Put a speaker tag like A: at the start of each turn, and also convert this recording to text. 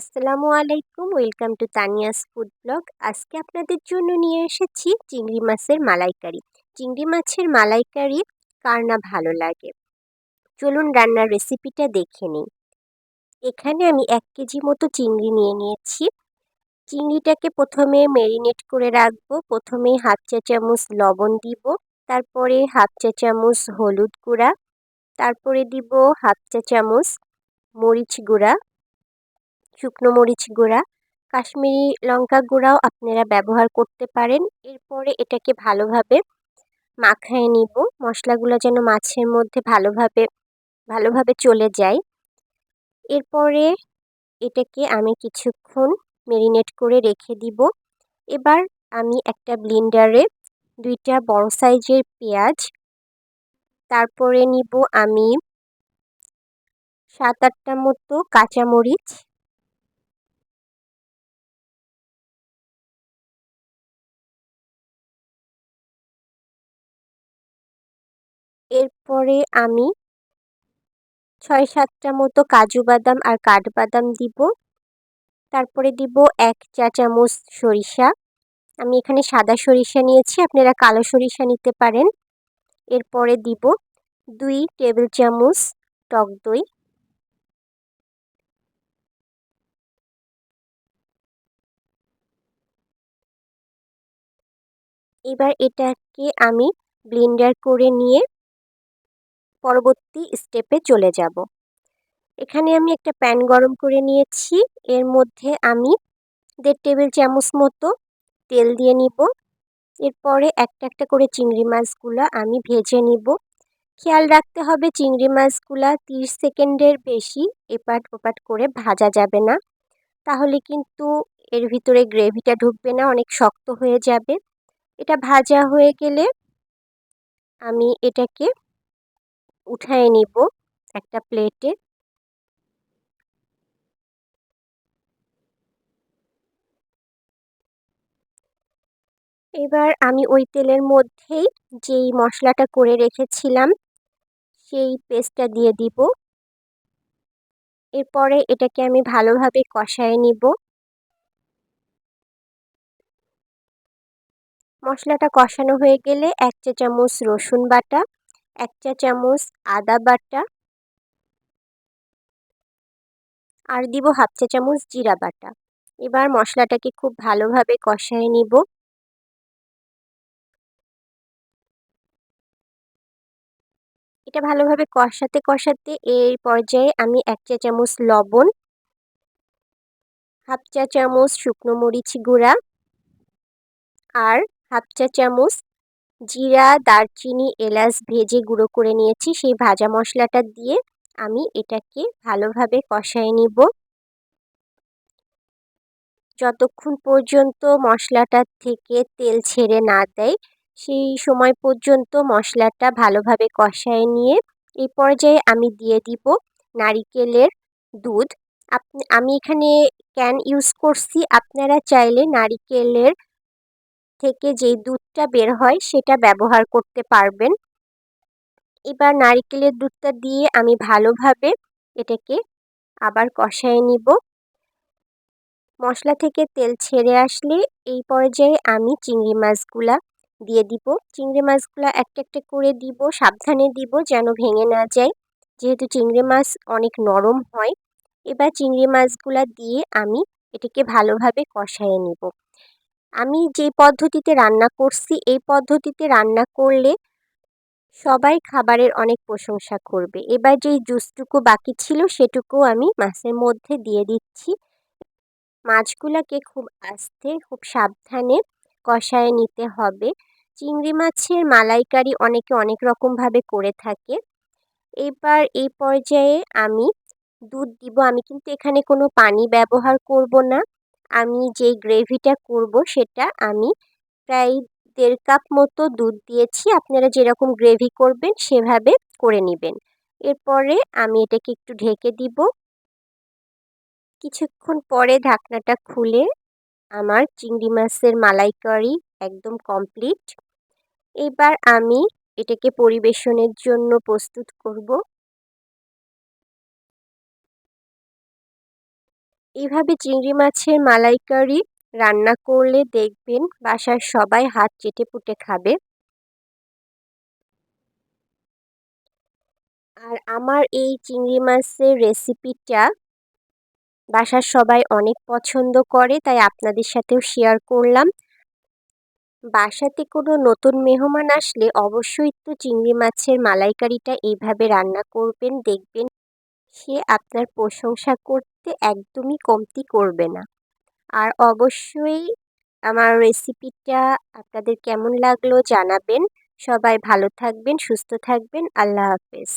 A: আসসালামু আলাইকুম, welcome to Tania's food blog. আজকে আপনাদের জন্য নিয়ে এসেছি চিংড়ি মাছের মালাইকারি। চিংড়ি মাছের মালাইকারি কার না ভালো লাগে? চলুন রান্নার রেসিপিটা দেখে নিই। এখানে আমি এক কেজি মতো চিংড়ি নিয়ে নিয়েছি। চিংড়িটাকে প্রথমে ম্যারিনেট করে রাখব। প্রথমে হাফ চা চামচ লবণ দিব। তারপরে হাফ চা চামচ হলুদ গুঁড়া। তারপরে দিব হাফ চা চামচ মরিচ গুঁড়া। শুকনো মরিচ গুঁড়া, কাশ্মীরি লঙ্কা গুঁড়াও আপনারা ব্যবহার করতে পারেন। এরপরে এটাকে ভালোভাবে মাখায় নিব। মশলাগুলো যেন মাছের মধ্যে ভালোভাবে ভালোভাবে চলে যায়। এরপরে এটাকে আমি কিছুক্ষণ মেরিনেট করে রেখে দিব। এবার আমি একটা ব্লিন্ডারে দুইটা বড় সাইজের পেঁয়াজ, তারপরে নিব আমি সাত আটটা মতো কাঁচামরিচ এরপরে আমি ছয় সাতটা মতো কাজু বাদাম আর কাঠবাদাম দিব। তারপরে দিব এক চা চামচ সরিষা। আমি এখানে সাদা সরিষা নিয়েছি, আপনারা কালো সরিষা নিতে পারেন। এরপরে দিব দুই টেবিল চামচ টক দই। এবার এটাকে আমি ব্লেন্ডার করে নিয়ে পরবর্তী স্টেপে চলে যাব। এখানে আমি একটা প্যান গরম করে নিয়েছি। এর মধ্যে আমি দেড় টেবিল চামচ মতো তেল দিয়ে নিব। এরপরে একটা একটা করে চিংড়ি মাছগুলো আমি ভেজে নিব। খেয়াল রাখতে হবে চিংড়ি মাছগুলা তিরিশ সেকেন্ডের বেশি এপাট ওপাট করে ভাজা যাবে না। তাহলে কিন্তু এর ভিতরে গ্রেভিটা ঢুকবে না, অনেক শক্ত হয়ে যাবে। এটা ভাজা হয়ে গেলে আমি এটাকে উঠায় নিব একটা প্লেটে এবার আমি ওই তেলের মধ্যেই যেই মশলাটা করে রেখেছিলাম, সেই পেস্টটা দিয়ে দিব। এরপরে এটাকে আমি ভালোভাবে কষায় নিব। মশলাটা কষানো হয়ে গেলে এক চা চামচ রসুন বাটা এক চা চামচ আদা বাটা আর দিব হাফ চা চামচ জিরা বাটা। এবার মশলাটাকে খুব ভালোভাবে কষায় নিব। এটা ভালোভাবে কষাতে কষাতে এই পর্যায়ে আমি এক চা চামচ লবণ, হাফ চা চামচ শুকনো মরিচ গুঁড়া আর হাফ চা চামচ জিরা, দারচিনি, এলাচ ভেজে গুঁড়ো করে নিয়েছি। সেই ভাজা মশলাটা দিয়ে আমি এটাকে ভালোভাবে কষায় নিব। যতক্ষণ পর্যন্ত মশলাটা থেকে তেল ছেড়ে না দেয়, সেই সময় পর্যন্ত মশলাটা ভালোভাবে কষায় নিয়ে এই পর্যায়ে আমি দিয়ে দিব নারিকেলের দুধ। আপনি, আমি এখানে ক্যান ইউজ করছি। আপনারা চাইলে নারিকেলের থেকে যেই দুধটা বের হয় সেটা ব্যবহার করতে পারবেন। এবার নারিকেলের দুধটা দিয়ে আমি ভালোভাবে এটাকে আবার কষায় নিব। মশলা থেকে তেল ছেড়ে আসলে এই পর্যায়ে আমি চিংড়ি মাছগুলা দিয়ে দিব। চিংড়ি মাছগুলা একটা একটা করে দিব, সাবধানে দিব যেন ভেঙে না যায়। যেহেতু চিংড়ি মাছ অনেক নরম হয়, এবার চিংড়ি মাছগুলা দিয়ে আমি এটাকে ভালোভাবে কষায় নিব। আমি যে পদ্ধতিতে রান্না করছি, এই পদ্ধতিতে রান্না করলে সবাই খাবারের অনেক প্রশংসা করবে। এবার যেই জুসটুকু বাকি ছিল, সেটুকু আমি মাছের মধ্যে দিয়ে দিচ্ছি। মাছগুলোকে খুব আস্তে, খুব সাবধানে কষায় নিতে হবে। চিংড়ি মাছের মালাইকারি অনেকে অনেক রকমভাবে করে থাকে। এবার এই পর্যায়ে আমি দুধ দিব। আমি কিন্তু এখানে কোনো পানি ব্যবহার করব না। আমি যেই গ্রেভিটা করব সেটা আমি প্রায় দেড় কাপ মতো দুধ দিয়েছি। আপনারা যেরকম গ্রেভি করবেন সেভাবে করে নেবেন। এরপরে আমি এটাকে একটু ঢেকে দিব। কিছুক্ষণ পরে ঢাকনাটা খুলে আমার চিংড়ি মাছের মালাইকারি একদম কমপ্লিট এবার আমি এটাকে পরিবেশনের জন্য প্রস্তুত করব। এইভাবে চিংড়ি মাছের মালাইকারি রান্না করলে দেখবেন বাসার সবাই হাত চেটে পুটে খাবে। আর আমার এই চিংড়ি মাছের রেসিপিটা বাসার সবাই অনেক পছন্দ করে, তাই আপনাদের সাথেও শেয়ার করলাম। বাসাতে কোনো নতুন মেহমান আসলে অবশ্যই তো চিংড়ি মাছের মালাইকারিটা এইভাবে রান্না করবেন, দেখবেন সে আপনার প্রশংসা করতে একদমই কমতি করবে না। আর অবশ্যই আমার রেসিপিটা আপনাদের কেমন লাগল জানাবেন। সবাই ভালো থাকবেন, সুস্থ থাকবেন। আল্লাহ হাফেজ।